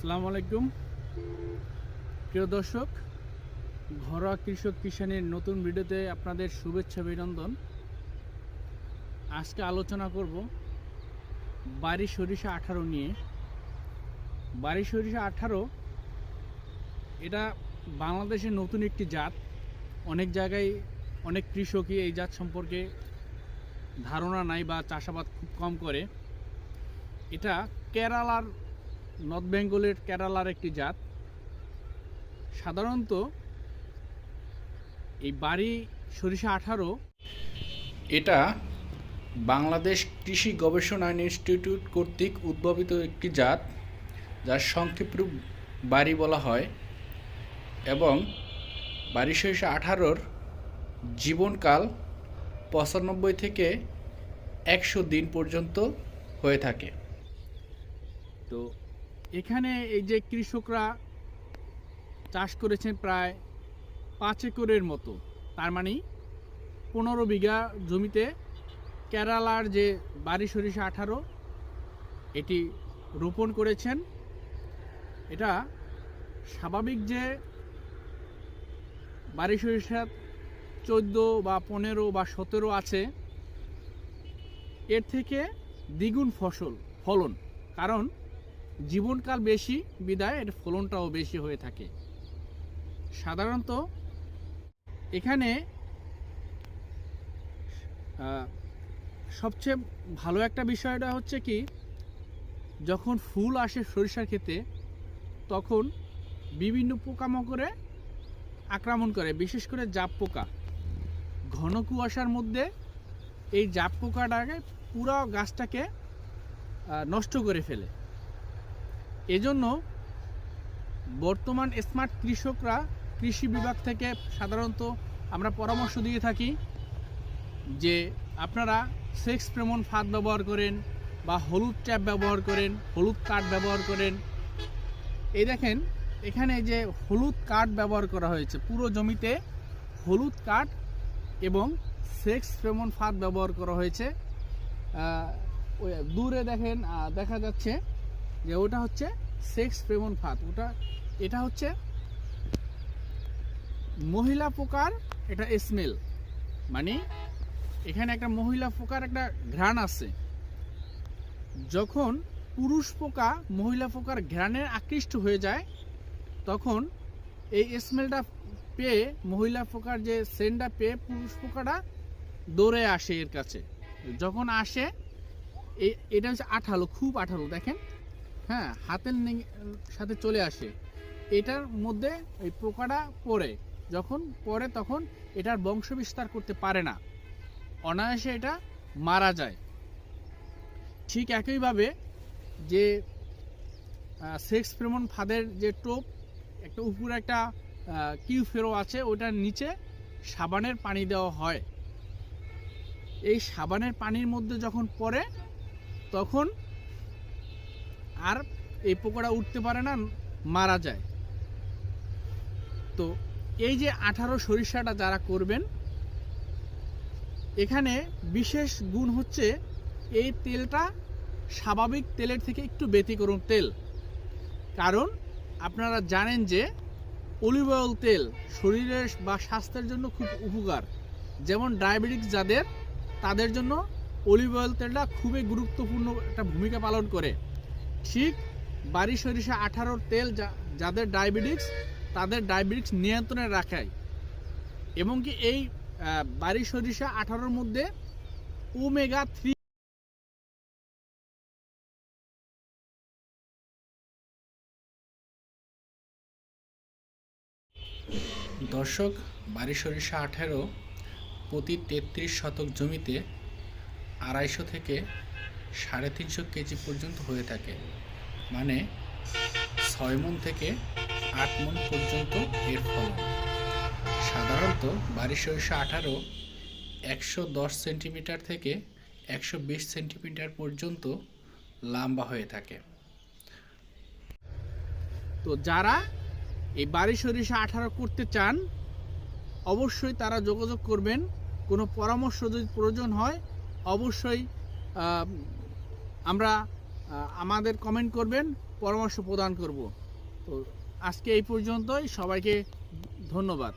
আসসালামু আলাইকুম। প্রিয় দর্শক, ঘরোয়া কৃষক কিষানের নতুন ভিডিওতে আপনাদের শুভেচ্ছা, অভিনন্দন। আজকে আলোচনা করব বাড়ি সরিষা আঠারো নিয়ে। বাড়ি সরিষা আঠারো, এটা বাংলাদেশের নতুন একটি জাত। অনেক জায়গায় অনেক কৃষকই এই জাত সম্পর্কে ধারণা নাই বা চাষাবাদ খুব কম করে। এটা কেরালার নর্থ বেঙ্গলের কেরালার একটি জাত। সাধারণত এই বাড়ি সরিষা আঠারো। এটা বাংলাদেশ কৃষি গবেষণা ইনস্টিটিউট কর্তৃক উদ্ভাবিত একটি জাত যার সংক্ষিপ্ত রূপ বাড়ি বলা হয় এবং বাড়ি সরিষা আঠারোর জীবনকাল পঁচানব্বই থেকে একশো দিন পর্যন্ত হয়ে থাকে। তো এখানে এই যে কৃষকরা চাষ করেছেন প্রায় পাঁচ একরের মতো, তার মানে পনেরো বিঘা জমিতে কেরালার যে বাড়ি সরিষা আঠারো, এটি রোপণ করেছেন। এটা স্বাভাবিক যে বাড়ি সরিষা চোদ্দ বা পনেরো বা সতেরো আছে, এর থেকে দ্বিগুণ ফসল, ফলন। কারণ জীবনকাল বেশি বিদায় এর ফলনটাও বেশি হয়ে থাকে। সাধারণত এখানে সবচেয়ে ভালো একটা বিষয়টা হচ্ছে কি, যখন ফুল আসে সরিষার ক্ষেতে, তখন বিভিন্ন পোকামাকড়ে আক্রমণ করে, বিশেষ করে জাপ পোকা। ঘন কুয়াশার মধ্যে এই জাপ পোকাটাকে পুরো গাছটাকে নষ্ট করে ফেলে। এজন্য বর্তমান স্মার্ট কৃষকরা কৃষি বিভাগ থেকে সাধারণত আমরা পরামর্শ দিয়ে থাকি যে আপনারা সেক্স প্রেমন ফাঁদ ব্যবহার করেন বা হলুদ ট্যাপ ব্যবহার করেন, হলুদ কাঠ ব্যবহার করেন। এই দেখেন, এখানে যে হলুদ কাঠ ব্যবহার করা হয়েছে, পুরো জমিতে হলুদ কাঠ এবং সেক্স প্রেমন ফাঁদ ব্যবহার করা হয়েছে। দূরে দেখেন দেখা যাচ্ছে যে ওটা হচ্ছে সেক্স প্রেমন ফাঁদ। ওটা, এটা হচ্ছে মহিলা পোকার এটা স্মেল মানে এখানে একটা মহিলা পোকার একটা ঘ্রাণ আছে। যখন পুরুষ পোকা মহিলা পোকার ঘ্রাণে আকৃষ্ট হয়ে যায়, তখন এই স্মেলটা পেয়ে মহিলা পোকার যে সেন্টটা পেয়ে পুরুষ পোকাটা দৌড়ে আসে এর কাছে। যখন আসে এটা হচ্ছে আঠালো, খুব আঠালো, দেখেন। হ্যাঁ হাতের সাথে চলে আসে। এটার মধ্যে এই পোকাটা পড়ে। যখন পড়ে তখন এটার বংশ বিস্তার করতে পারে না। অনায়াসে এটা মারা যায়। ঠিক একইভাবে যে সেক্স প্রেমন ফাঁদের যে টোপ, একটা উপরে একটা কিউ ফেরো আছে, ওটার নিচে সাবানের পানি দেওয়া হয়। এই সাবানের পানির মধ্যে যখন পড়ে, তখন আর এই পোকাটা উঠতে পারে না, মারা যায়। তো এই যে আঠারো সরিষাটা যারা করবেন, এখানে বিশেষ গুণ হচ্ছে এই তেলটা স্বাভাবিক তেলের থেকে একটু ব্যতিক্রম তেল। কারণ আপনারা জানেন যে অলিভ অয়েল তেল শরীরের বা স্বাস্থ্যের জন্য খুব উপকার। যেমন ডায়াবেটিক্স যাদের, তাদের জন্য অলিভ অয়েল তেলটা খুবই গুরুত্বপূর্ণ একটা ভূমিকা পালন করে। ঠিক বাড়ি সরিষা আঠারোর তেল যাদের ডায়াবেটিক্স তাদের ডায়াবেটিক্স নিয়ন্ত্রণে রাখায়। এবং কি এই বাড়ি সরিষা আঠারোর মধ্যে ওমেগা থ্রি দর্শক বাড়ি সরিষা আঠেরো প্রতি তেত্রিশ শতক জমিতে আড়াইশো থেকে সাড়ে তিনশো কেজি পর্যন্ত হয়ে থাকে। মানে ছয় মন থেকে আট মন পর্যন্ত এর ফলন। সাধারণত বাড়ি সরিষা আঠারো একশো দশ সেন্টিমিটার থেকে একশো বিশ সেন্টিমিটার পর্যন্ত লম্বা হয়ে থাকে। তো যারা এই বাড়ি সরিষা আঠারো করতে চান, অবশ্যই তারা যোগাযোগ করবেন। কোনো পরামর্শ যদি প্রয়োজন হয়, অবশ্যই আমরা আমাদের কমেন্ট করবেন পরামর্শ প্রদান করব। তো আজকে এই পর্যন্তই সবাইকে ধন্যবাদ।